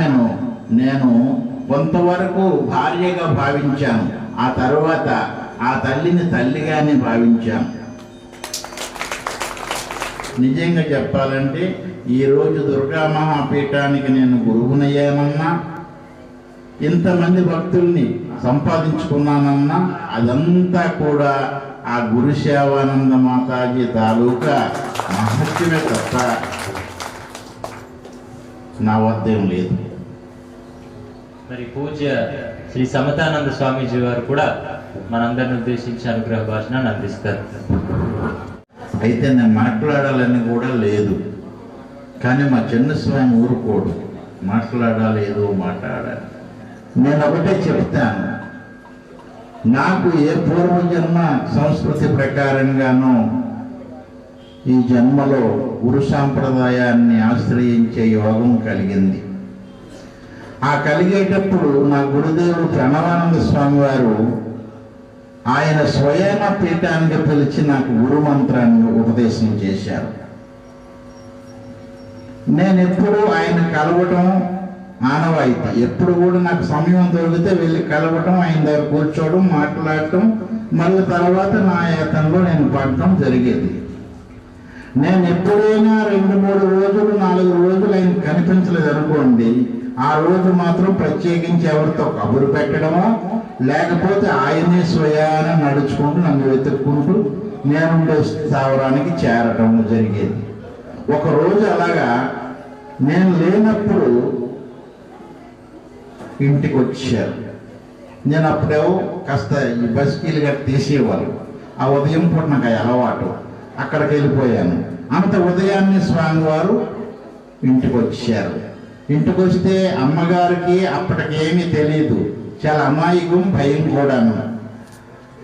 ఆమెను నేను కొంతవరకు భార్యగా భావించాను. ఆ తరువాత ఆ తల్లిని తల్లిగానే భావించాను. నిజంగా చెప్పాలంటే ఈరోజు దుర్గా మహాపీఠానికి నేను గురువునయ్యానన్నా ఇంతమంది భక్తుల్ని సంపాదించుకున్నానన్నా అదంతా కూడా ఆ గురు సేవానంద మాతాజీ తాలూకా మహత్యమే తప్ప నా వద్ద ఏం లేదు. మరి పూజ్య శ్రీ సమతానంద స్వామీజీ వారు కూడా మనందరిని ఉద్దేశించి అనుగ్రహ భాషణాన్ని అందిస్తారు. అయితే నేను మాట్లాడాలని కూడా లేదు. కానీ మా చిన్న స్వామి ఊరుకోడు. మాట్లాడాలి ఏదో మాట్లాడాలి. నేను ఒకటే చెప్తాను. నాకు ఏ పూర్వజన్మ సంస్కృతి ప్రకారంగానో ఈ జన్మలో గురు సాంప్రదాయాన్ని ఆశ్రయించే యోగం కలిగింది. ఆ కలిగేటప్పుడు నా గురుదేవుడు ప్రణవానంద స్వామి వారు ఆయన స్వయాన పీఠానికి పిలిచి నాకు గురు మంత్రాన్ని ఉపదేశం చేశారు. నేను ఎప్పుడు ఆయన కలవటం ఆనవాయితీ. ఎప్పుడు కూడా నాకు సమయం దొరికితే వెళ్ళి కలవటం ఆయన దగ్గర కూర్చోవడం మాట్లాడటం మళ్ళీ తర్వాత నా యాతంలో నేను పడటం జరిగేది. నేను ఎప్పుడైనా రెండు మూడు రోజులు నాలుగు రోజులు ఆయన కనిపించలేదు అనుకోండి ఆ రోజు మాత్రం ప్రత్యేకించి ఎవరితో కబురు పెట్టడమో లేకపోతే ఆయనే స్వయాన నడుచుకుంటూ నన్ను వెతుక్కుంటూ నేనుండే స్థావరానికి చేరటం జరిగేది. ఒక రోజు అలాగా నేను లేనప్పుడు ఇంటికి వచ్చారు నేను అప్పుడేవో కాస్త ఈ బస్కీలు గట్టి తీసేవారు ఆ ఉదయం పూట నాకు అలవాటు. అక్కడికి వెళ్ళిపోయాను అంత ఉదయాన్నే స్వామివారు ఇంటికి వచ్చారు ఇంటికి వస్తే అమ్మగారికి అప్పటికేమీ తెలియదు చాలా అమాయకం భయం కూడాను.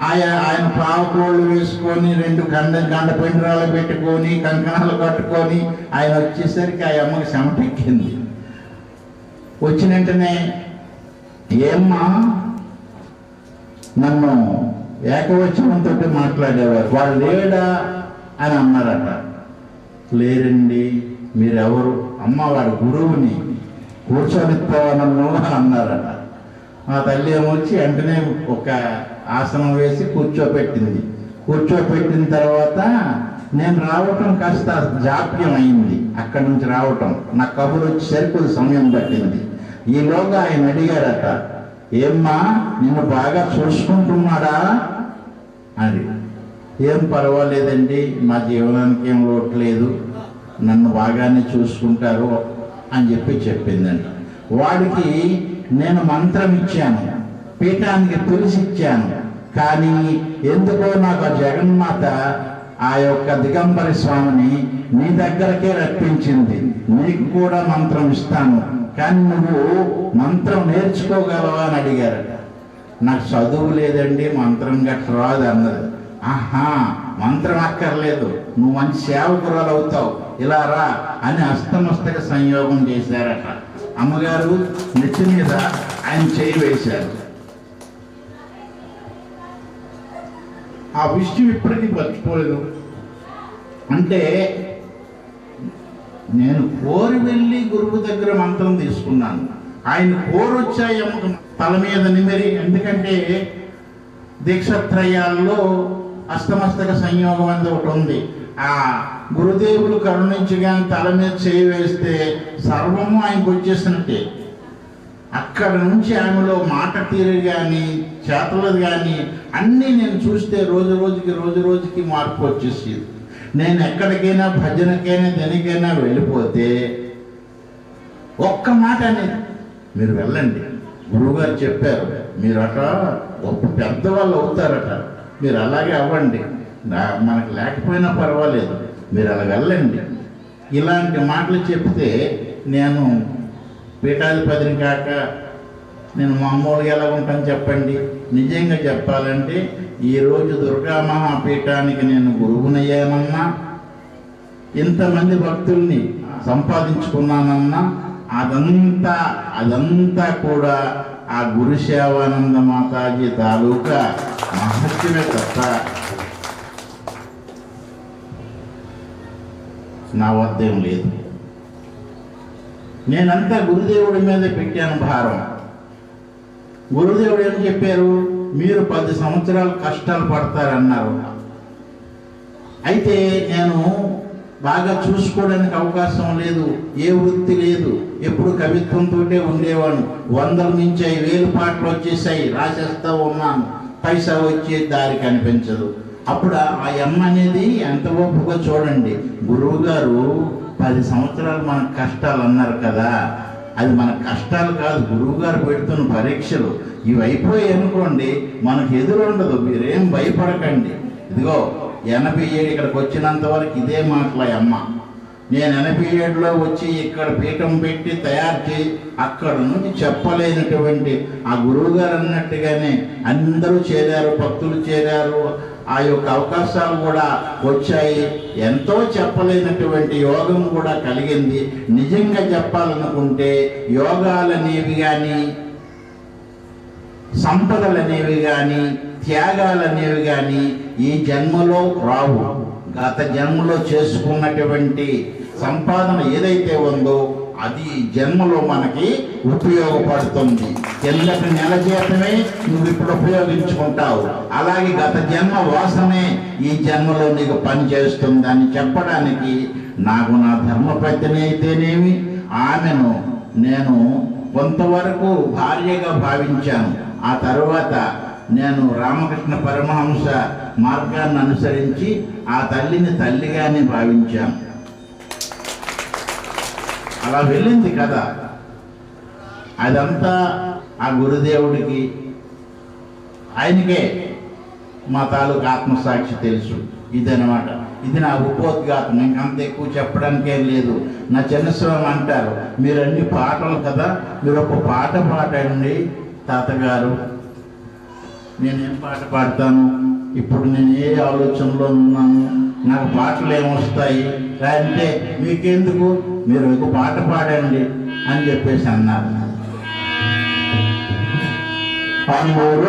ఆయన ఆయన పావుకోళ్ళు వేసుకొని రెండు గండ గండ పిండరాలు పెట్టుకొని కంకణాలు కట్టుకొని ఆయన వచ్చేసరికి ఆ అమ్మకి చెమటెక్కింది వచ్చిన వెంటనే ఏమ్మా నన్ను ఏకవచనంతో మాట్లాడేవారు. వాళ్ళు లేడా? అని అన్నారట. లేరండి మీరెవరు? అమ్మ వాడి గురువుని. కూర్చొనిస్తావా నన్ను అన్నారట. మా తల్లి ఏమొచ్చి వెంటనే ఒక ఆసనం వేసి కూర్చోపెట్టింది. కూర్చోపెట్టిన తర్వాత నేను రావటం కాస్త జాప్యం అయింది అక్కడి నుంచి రావటం. నా కబురు వచ్చేసరికి కొద్ది సమయం పట్టింది. ఈలోగా ఆయన అడిగారట ఏమ్మా నిన్ను బాగా చూసుకుంటున్నాడా? అని. ఏం పర్వాలేదండి మా జీవనానికి ఏం లోట్లేదు నన్ను బాగానే చూసుకుంటారు. అని చెప్పి చెప్పిందండి వాడికి నేను మంత్రం ఇచ్చాను పీఠానికి తులసి ఇచ్చాను కానీ ఎందుకో నాకు ఆ జగన్మాత ఆ యొక్క దిగంబరి స్వామిని నీ దగ్గరకే రప్పించింది. నీకు కూడా మంత్రం ఇస్తాను కానీ నువ్వు మంత్రం నేర్చుకోగలవా అని అడిగారట. నాకు చదువు లేదండి మంత్రం గట్ట రాదు అన్నది. ఆహా మంత్రం అక్కర్లేదు. నువ్వు మంచి సేవకురాలు అవుతావు. ఇలా రా అని అస్తమస్తక సంయోగం చేశారట. అమ్మగారు నెత్తి మీద ఆయన చేయి వేశారు. ఆ విషయం ఇప్పటికీ మర్చిపోలేదు? అంటే నేను కోరి వెళ్ళి గురువు దగ్గర మంత్రం తీసుకున్నాను. ఆయన కోరొచ్చాయి అమ్మకు తల మీద నిమిరి ఎందుకంటే దీక్షత్రయాల్లో అస్తమస్తక సంయోగం అనేది ఒకటి ఉంది. ఆ గురుదేవులు కరుణించి కానీ తల మీద చేయి వేస్తే సర్వము ఆయనకు వచ్చేసినట్టే. అక్కడ నుంచి ఆమెలో మాట తీరు కానీ చేతలది కానీ అన్నీ నేను చూస్తే రోజు రోజుకి రోజు రోజుకి మార్పు వచ్చేసేది. నేను ఎక్కడికైనా భజనకైనా దేనికైనా వెళ్ళిపోతే ఒక్క మాట అనేది మీరు వెళ్ళండి. గురువుగారు చెప్పారు మీరు అట గొప్ప పెద్దవాళ్ళు అవుతారట. మీరు అలాగే అవ్వండి. మనకు లేకపోయినా పర్వాలేదు. మీరు అలా వెళ్ళండి. ఇలాంటి మాటలు చెప్తే నేను పీఠాధిపతిని కాక నేను మామూలుగా ఎలా ఉంటాను చెప్పండి? నిజంగా చెప్పాలంటే ఈరోజు దుర్గా మహాపీఠానికి నేను గురువునయ్యానన్నా ఇంతమంది భక్తుల్ని సంపాదించుకున్నానన్నా అదంతా అదంతా కూడా ఆ గురు సేవానంద మాతాజీ తాలూకా మహత్యమే తప్ప నా వద్ద ఏం లేదు. నేనంతా గురుదేవుడి మీద పెట్టాను భారం. గురుదేవుడు ఏం చెప్పారు? మీరు పది సంవత్సరాలు కష్టాలు పడతారన్నారు. అయితే నేను బాగా చూసుకోవడానికి అవకాశం లేదు. ఏ వృత్తి లేదు. ఎప్పుడు కవిత్వంతో ఉండేవాడు వందల నుంచి వేలు పాటలు వచ్చేసాయి. రాసేస్తా ఉన్నాను పైసా వచ్చే దారి కనిపించదు. అప్పుడు ఆ అమ్మ అనేది ఎంత ఓపుగా చూడండి. గురువు గారు పది సంవత్సరాలు మన కష్టాలు అన్నారు కదా. అది మన కష్టాలు కాదు గురువు గారు పెడుతున్న పరీక్షలు. ఇవి అయిపోయాయి అనుకోండి మనకు ఎదురుండదు మీరేం భయపడకండి. ఇదిగో ఎనభై ఏడు ఇక్కడికి వచ్చినంత వరకు ఇదే మాటల అమ్మ నేను ఎనభై ఏడులో వచ్చి ఇక్కడ పీఠం పెట్టి తయారు చేయి. అక్కడ నుంచి చెప్పలేనటువంటి ఆ గురువు గారు అన్నట్టుగానే అందరూ చేరారు భక్తులు చేరారు. ఆ యొక్క అవకాశాలు కూడా వచ్చాయి. ఎంతో చెప్పలేనటువంటి యోగం కూడా కలిగింది. నిజంగా చెప్పాలనుకుంటే యోగాలనేవి కానీ సంపదలనేవి కానీ త్యాగాలనేవి కానీ ఈ జన్మలో రావు. గత జన్మలో చేసుకున్నటువంటి సంపాదన ఏదైతే ఉందో అది జన్మలో మనకి ఉపయోగపడుతుంది. కిందటి నెల జీతమే నువ్వు ఇప్పుడు ఉపయోగించుకుంటావు. అలాగే గత జన్మ వాసనే ఈ జన్మలో నీకు పని చేస్తుంది అని చెప్పడానికి నాకు నా ధర్మపత్ని అయితేనేమి? ఆమెను నేను కొంతవరకు భార్యగా భావించాను. ఆ తర్వాత నేను రామకృష్ణ పరమహంస మార్గాన్ని అనుసరించి ఆ తల్లిని తల్లిగానే భావించాం. అలా వెళ్ళింది కదా అదంతా ఆ గురుదేవుడికి ఆయనకే మా తాలూకు ఆత్మసాక్షి తెలుసు. ఇదనమాట ఇది నా ఉపోద్ఘాతం. ఇంకంత ఎక్కువ చెప్పడానికి ఏం లేదు. నా చిన్నస్వామి అంటారు మీరు అన్ని పాటలు కదా మీరు ఒక పాట పాడండి తాతగారు. నేనేం పాట పాడతాను? ఇప్పుడు నేను ఏ ఆలోచనలో ఉన్నాను? నాకు పాటలు ఏమొస్తాయి? అంటే మీకెందుకు? మీరు ఒక పాట పాడండి అని చెప్పేసి అన్నారు. ఆత్మలో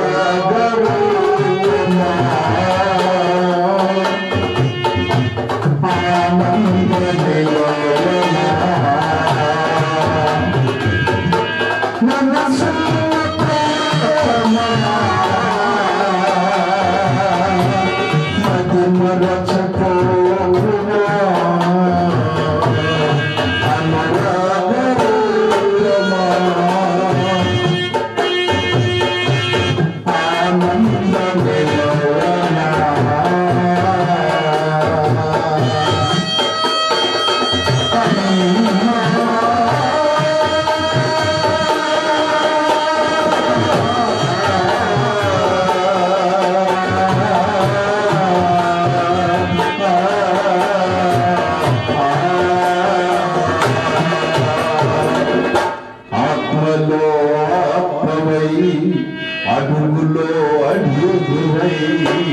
అడుగువై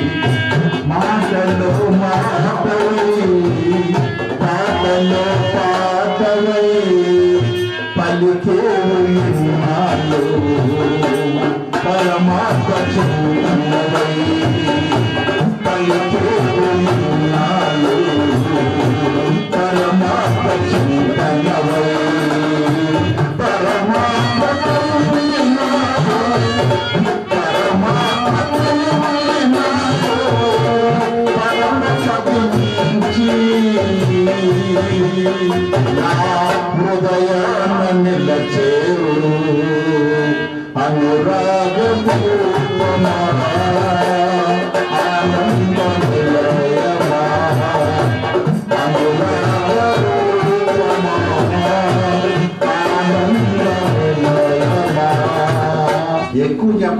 మాటలు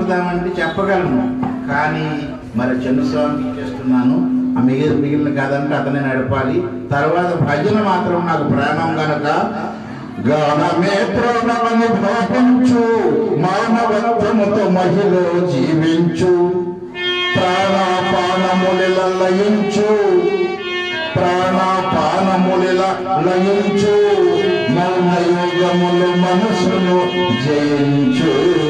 చెప్పదామంటే చెప్పగలను. కానీ మరి చిన్నస్వామికి ఇచ్చేస్తున్నాను ఆ మిగిలిన మిగిలిన కాదంటే అతనే నడపాలి. తర్వాత భజన మాత్రం నాకు ప్రాణం గనక. గానమే ప్రాణమని భావించు మానవత్వముతో మహిళ జీవించు. ప్రాణాపానముల లయించు ప్రాణాపానముల లయించు. మౌనయోగములు మనసును జయించు.